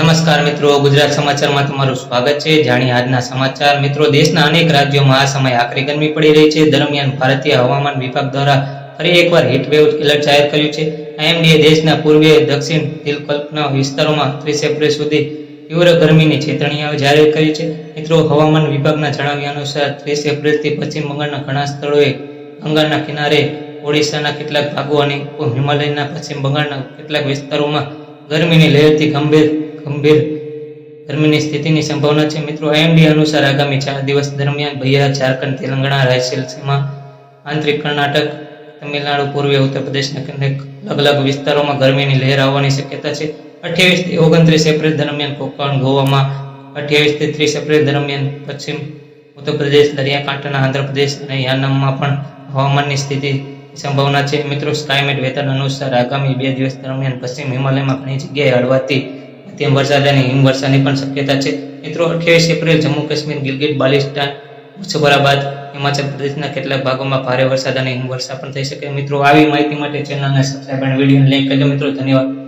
નમસ્કાર મિત્રો, ગુજરાત સમાચારમાં તમારું સ્વાગત છે. જાણી આજના સમાચાર. મિત્રો, દેશના અનેક રાજ્યોમાં આ સમયે આકરી ગરમી પડી રહી છે. દરમિયાન ભારતીય હવામાન વિભાગ દ્વારા ફરી એકવાર હીટવેવ એલર્ટ જાહેર કર્યું છે. આઈએમડીએ દેશના પૂર્વીય, દક્ષિણ દિલકલ્પના વિસ્તારોમાં ત્રીસ એપ્રિલ સુધી તીવ્ર ગરમીની ચેતવણી જાહેર કરી છે. મિત્રો, હવામાન વિભાગના જણાવ્યા અનુસાર ત્રીસ એપ્રિલથી પશ્ચિમ બંગાળના ઘણા સ્થળોએ બંગાળના કિનારે ઓડિશાના કેટલાક ભાગો અને હિમાલયના પશ્ચિમ બંગાળના કેટલાક વિસ્તારોમાં ગરમીની લહેરથી ગંભીર ગંભીર ગરમીની સ્થિતિની સંભાવના છે. મિત્રો આઈએમડી અનુસાર આગામી ચાર દિવસ દરમિયાન બિહાર ઝારખંડ, તેલંગાણા રાયલસીમા આંતરિક કર્ણાટક, તમિલનાડુ પૂર્વીય ઉત્તર પ્રદેશના અલગ અલગ વિસ્તારોમાં ગરમીની લહેર આવવાની શક્યતા છે. અઠ્યાવીસથી ઓગણત્રીસ એપ્રિલ દરમિયાન કોકણ ગોવામાં અઠ્યાવીસથી ત્રીસ એપ્રિલ દરમિયાન પશ્ચિમ ઉત્તર પ્રદેશ, દરિયાકાંઠાના આંધ્રપ્રદેશ અને યાનમમાં પણ હવામાનની સ્થિતિ સંભાવના છે. મિત્રો ક્લાઇમેટ વેતન અનુસાર આગામી બે દિવસ દરમિયાન પશ્ચિમ હિમાલયમાં ઘણી જગ્યાએ હળવાથી મધ્યમ વરસાદ અને હિમવર્ષાની પણ શક્યતા છે. મિત્રો, અઠ્યાવીસ એપ્રિલ જમ્મુ કાશ્મીર ગિલગિટ બાલિસ્તાન મુસફરાબાદ હિમાચલ પ્રદેશના કેટલાક ભાગોમાં ભારે વરસાદ અને હિમવર્ષા પણ થઈ શકે. મિત્રો, આવી માહિતી માટે ચેનલને સબસ્ક્રાઈબ અને વીડિયો લાઈક કરજો. મિત્રો, ધન્યવાદ.